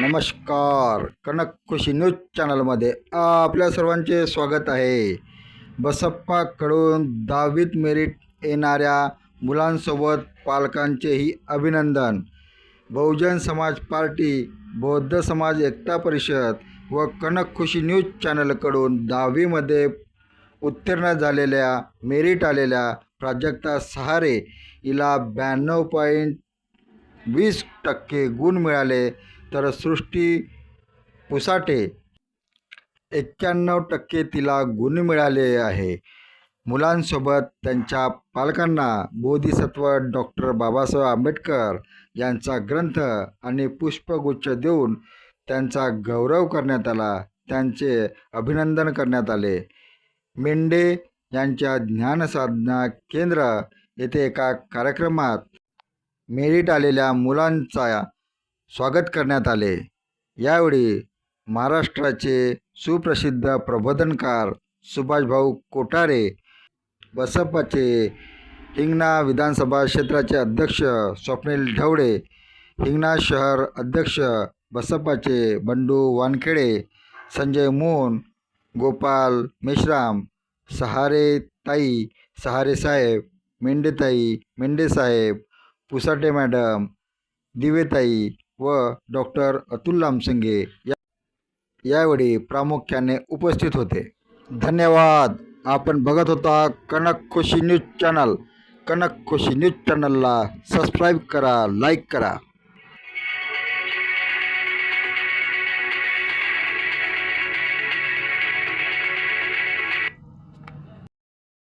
नमस्कार. कनक खुशी न्यूज चॅनलमध्ये आपल्या सर्वांचे स्वागत आहे. बसप्पाकडून दहावीत मेरिट येणाऱ्या मुलांसोबत पालकांचेही अभिनंदन. बहुजन समाज पार्टी बौद्ध समाज एकता परिषद व कनक खुशी न्यूज चॅनलकडून दहावीमध्ये उत्तीर्ण झालेल्या मेरिट आलेल्या प्राजक्ता सहारे हिला ब्याण्णव पॉईंट वीस टक्के गुण मिळाले. तर सृष्टी पुसाटे एक्क्याण्णव टक्के तिला गुण मिळाले आहे. मुलांसोबत त्यांच्या पालकांना बोधिसत्व डॉक्टर बाबासाहेब आंबेडकर यांचा ग्रंथ आणि पुष्पगुच्छ देऊन त्यांचा गौरव करण्यात आला. त्यांचे अभिनंदन करण्यात आले. मेंढे यांच्या ज्ञानसाधना केंद्र येथे एका कार्यक्रमात मेरिट आलेल्या मुलांचा स्वागत करण्यात आले. यावेळी महाराष्ट्राचे सुप्रसिद्ध प्रबोधनकार सुभाषभाऊ कोठारे बसपाचे हिंगणा विधानसभा क्षेत्राचे अध्यक्ष स्वप्नील ढवळे हिंगणा शहर अध्यक्ष बसपाचे बंडू वानखेडे संजय मोन गोपाल मेश्राम सहारे ताई सहारे साहेब मेंढेताई मेंढेसाहेब पुसाटे मॅडम दिवेताई व डॉक्टर अतुल लामसंगे या यावेळी प्रामुख्याने उपस्थित होते. धन्यवाद. आपण बघत होता Kanak Khushi news channel. Kanak Khushi news चॅनलला सबस्क्राईब करा लाईक करा.